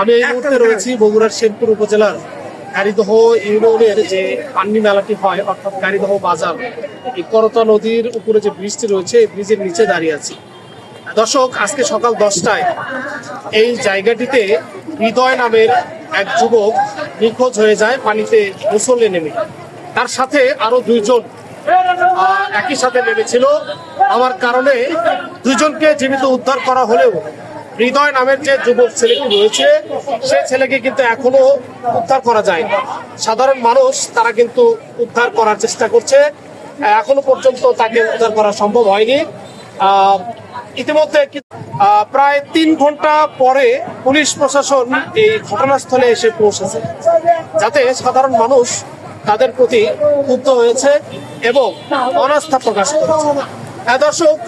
আমি এই মুহূর্তে রয়েছি বগুড়ার শেরপুর উপজেলার গাড়িদহ ইউনিয়নের যে পান্নি মেলাটি হয় অর্থাৎ গাড়িদহ বাজার এই করতা নদীর উপরে যে ব্রিজটি রয়েছে এই ব্রিজের নিচে দাঁড়িয়ে আছি। দর্শক আজকে সকাল দশটায় এই জায়গাটিতে হৃদয় নামের এক যুবক নিখোঁজ হয়ে যায় পানিতে গোসলে নেমে। তার সাথে আরও দুইজন একই সাথে নেমেছিল। আমার কারণে দুজনকে জীবিত উদ্ধার করা হলেও হৃদয় নামের যে যুবক ছেলেটি রয়েছে, সে ছেলেকে কিন্তু এখনও উদ্ধার করা যায় সাধারণ মানুষ, তারা কিন্তু উদ্ধার করার চেষ্টা করছে। এখনও পর্যন্ত তাকে উদ্ধার করা সম্ভব হয়নি। ইতিমধ্যে প্রায় তিন ঘণ্টা পরে পুলিশ প্রশাসন এই ঘটনাস্থলে এসে পৌঁছেছে, যাতে সাধারণ মানুষ তাদের প্রতি ক্ষুব্ধ হয়েছে এবং অনাস্থা প্রকাশ করেছে। দর্শক,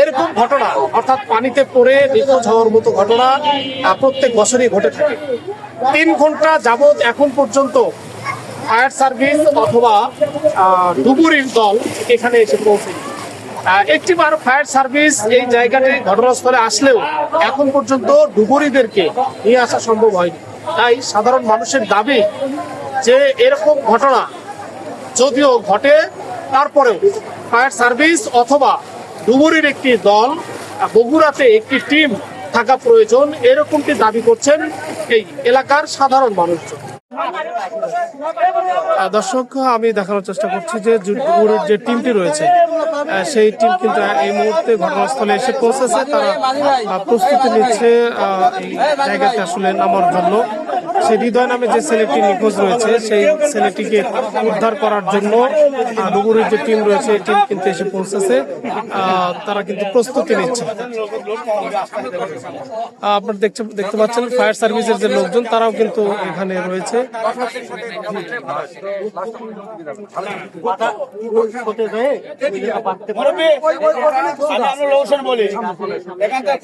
এরকম ঘটনা, অর্থাৎ পানিতে পড়ে নিখোঁজ হওয়ার মতো ঘটনা প্রত্যেক বছরই ঘটে থাকে। তিন ঘণ্টা যাবৎ এখন পর্যন্ত ফায়ার সার্ভিস অথবা ডুবুরির দল এখানে এসে পৌঁছেনি। একটিবার ফায়ার সার্ভিস এই জায়গাটি ঘটনাস্থলে আসলেও এখন পর্যন্ত ডুবুরিদেরকে নিয়ে আসা সম্ভব হয়নি। তাই সাধারণ মানুষের দাবি যে এরকম ঘটনা যদিও ঘটে, তারপরেও ফায়ার সার্ভিস অথবা ডুবুরির একটি দল, বগুড়াতে একটি টিম থাকা প্রয়োজন। এরকমটি দাবি করছেন এই এলাকার সাধারণ মানুষজন। দর্শক, আমি দেখানোর চেষ্টা করছি যে ডুবুরির যে টিমটি রয়েছে সেই টিম কিন্তু এই মুহূর্তে ঘটনাস্থলে এসে পৌঁছেছে। তারা প্রস্তুতি নিচ্ছে জায়গাতে আসলে নামার জন্য। সেই হৃদয় নামে যে ছেলেটি নিখোঁজ রয়েছে সেই ছেলেটিকে উদ্ধার করার জন্য ডুবুরির যে টিম রয়েছে এই টিম কিন্তু এসে পৌঁছেছে তারা কিন্তু প্রস্তুতি নিচ্ছে আপনারা দেখতে দেখতে পাচ্ছেন ফায়ার সার্ভিসের যে লোকজন তারাও কিন্তু এখানে রয়েছে এখানকার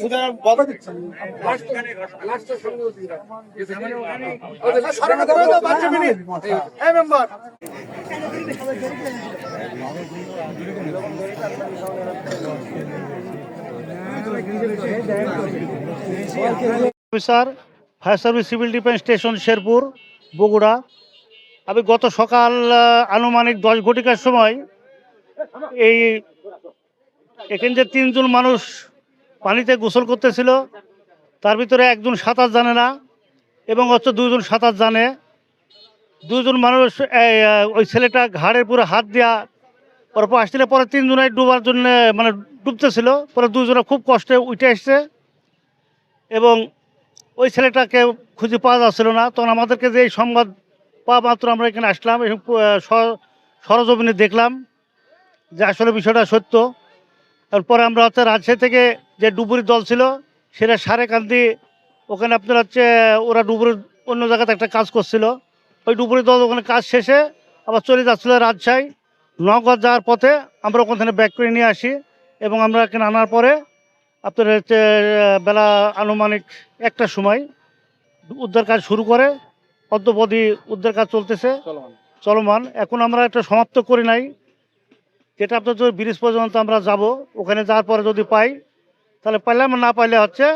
officer, fire service civil defence station, Sherpur, Bogura. আমি গত সকাল আনুমানিক দশ ঘটিকার সময় এই এখানে যে তিনজন মানুষ পানিতে গোসল করতেছিল, তার ভিতরে একজন সাঁতার জানে না। এবং হচ্ছে দুজন সাঁতার জানে। দুজন মানুষ ওই ছেলেটা ঘাড়ের পুরো হাত দিয়া পরপর আসছিল, পরে তিনজনে ডুবার জন্য মানে ডুবতেছিল। পরে দুজনে খুব কষ্টে উঠে আসছে এবং ওই ছেলেটাকে খুঁজে পাওয়া যাচ্ছিল না। তখন আমাদেরকে যে এই সংবাদ পাওয়া মাত্র আমরা এখানে আসলাম, এবং সরজমিনে দেখলাম যে আসলে বিষয়টা সত্য। তারপরে আমরা হচ্ছে রাজশাহী থেকে যে ডুবুরি দল ছিল, সেটা সারেকান্দি ওখানে আপনার হচ্ছে ওরা ডুবুরি অন্য জায়গাতে একটা কাজ করছিল। ওই ডুবুরি দল ওখানে কাজ শেষে আবার চলে যাচ্ছিল রাজশাহী। নগর যাওয়ার পথে আমরা ওখান থেকে ব্যাক করে নিয়ে আসি এবং আমরা এখানে আনার পরে আপনার হচ্ছে বেলা আনুমানিক একটা সময় উদ্ধার কাজ শুরু করে অদ্যপদি উদ্ধার কাজ চলতেছে চলমান। এখন আমরা একটা সমাপ্ত করি নাই। যেটা আপনার যদি ব্রিজ পর্যন্ত আমরা যাব ওখানে যাওয়ার পরে যদি পাই তাহলে পাইলাম না পাইলে হচ্ছে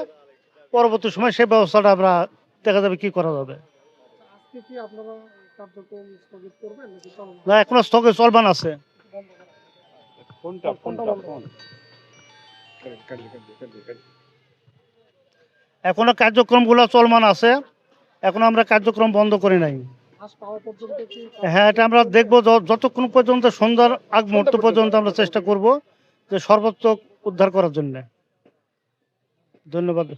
পরবর্তী সময় সেই ব্যবস্থাটা আমরা দেখা যাবে কি করা যাবে। না এখনও স্থগে চলমান আছে। এখনও কার্যক্রমগুলো চলমান আছে। এখনও আমরা কার্যক্রম বন্ধ করি নাই। হ্যাঁ এটা আমরা দেখব যতক্ষণ পর্যন্ত সন্ধ্যার আগ মুহূর্ত পর্যন্ত আমরা চেষ্টা করব যে সর্বোচ্চ উদ্ধার করার জন্য। ধন্যবাদ।